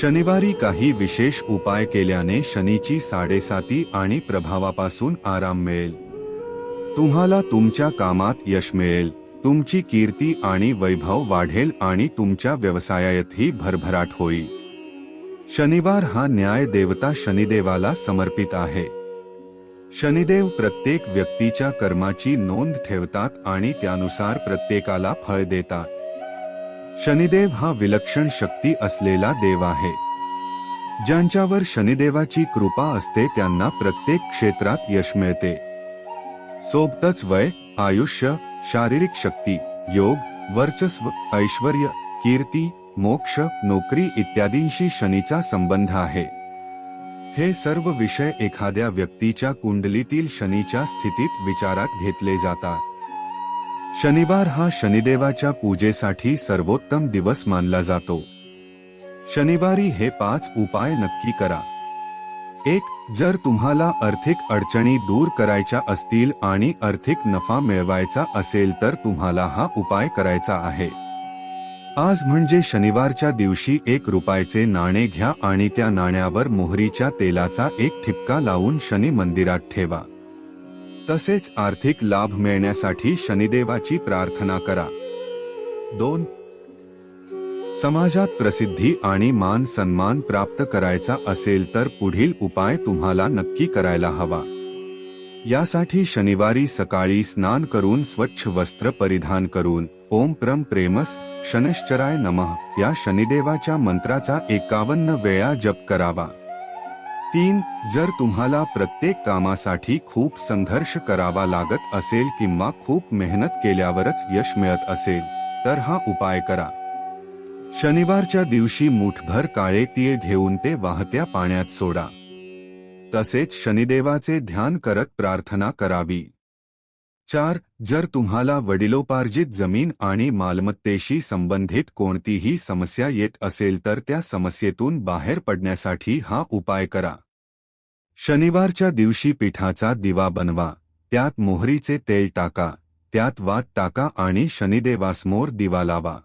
शनिवारी काही विशेष उपाय केल्याने शनीची साडेसाती आणि प्रभावापासून आराम मिळेल. तुम्हाला तुमच्या कामात यश मिळेल. तुमची कीर्ती आणि वैभव वाढेल आणि तुमच्या व्यवसायातही भरभराट होईल. शनिवार हा न्याय देवता शनिदेवाला समर्पित आहे. शनिदेव प्रत्येक व्यक्तीच्या कर्माची नोंद ठेवतात आणि त्यानुसार प्रत्येकाला फळ देतात. शनिदेव हा विलक्षण शक्ती असलेला देव आहे. ज्यांच्यावर शनिदेवाची कृपा असते त्यांना प्रत्येक क्षेत्रात यश मिळते. सोबतच वय आयुष्य शारीरिक शक्ती योग वर्चस्व ऐश्वर कीर्ती मोक्ष नोकरी इत्यादींशी शनीचा संबंध आहे. हे सर्व विषय एखाद्या व्यक्तीच्या कुंडलीतील शनीच्या स्थितीत विचारात घेतले जातात. शनिवार हा शनिदेवाच्या पूजेसाठी सर्वोत्तम दिवस मानला जातो. शनिवारी हे पाच उपाय नक्की करा. एक जर तुम्हाला आर्थिक अडचणी दूर करायच्या असतील आणि आर्थिक नफा मिळवायचा असेल तर तुम्हाला हा उपाय करायचा आहे. आज म्हणजे शनिवारच्या दिवशी एक रुपयाचे नाणे घ्या आणि त्या नाण्यावर मोहरीच्या तेलाचा एक ठिपका लावून शनी मंदिरात ठेवा. तसेच आर्थिक लाभ मिळण्यासाठी शनिदेवाची प्रार्थना करा. दोन. समाजात प्रसिद्धी आणि मान सन्मान प्राप्त करायचा असेल तर पुढील उपाय तुम्हाला नक्की करायला हवा. यासाठी शनिवारी सकाळी स्नान करून स्वच्छ वस्त्र परिधान करून ओम प्रम प्रेमस शनश्चराय नमः या शनिदेवाच्या मंत्राचा एकावन्न वेळा जप करावा. तीन जर तुम्हाला प्रत्येक कामासाठी खूप संघर्ष करावा लागत असेल किंवा खूप मेहनत केल्यावरच यश मिळत असेल तर हा उपाय करा. शनिवारच्या दिवशी मुठभर काळे तीळ घेऊन ते वाहत्या पाण्यात सोडा. तसेच शनिदेवाचे ध्यान करत प्रार्थना करावी. चार जर तुम्हाला वडिलोपार्जित जमीन आणि मालमत्तेशी संबंधित कोणतीही समस्या येत असेल तर त्या समस्येतून बाहेर पडण्यासाठी हा उपाय करा. शनिवारच्या दिवशी पिठाचा दिवा बनवा त्यात मोहरीचे तेल टाका त्यात वात टाका आणि शनिदेवासमोर दिवा लावा.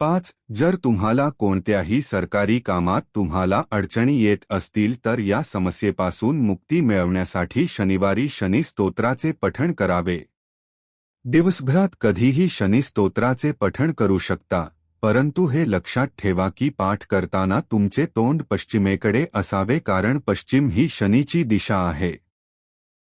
पाच जर तुम्हाला कोणत्याही सरकारी कामात तुम्हाला अडचणी येत असतील तर या समस्येपासून मुक्ती मिळवण्यासाठी शनिवारी शनी स्तोत्राचे पठण करावे. दिवसभरात कधीही शनी स्तोत्राचे पठण करू शकता. परंतु हे लक्षात ठेवा की पाठ करताना तुमचे तोंड पश्चिमेकडे असावे कारण पश्चिम ही शनीची दिशा आहे.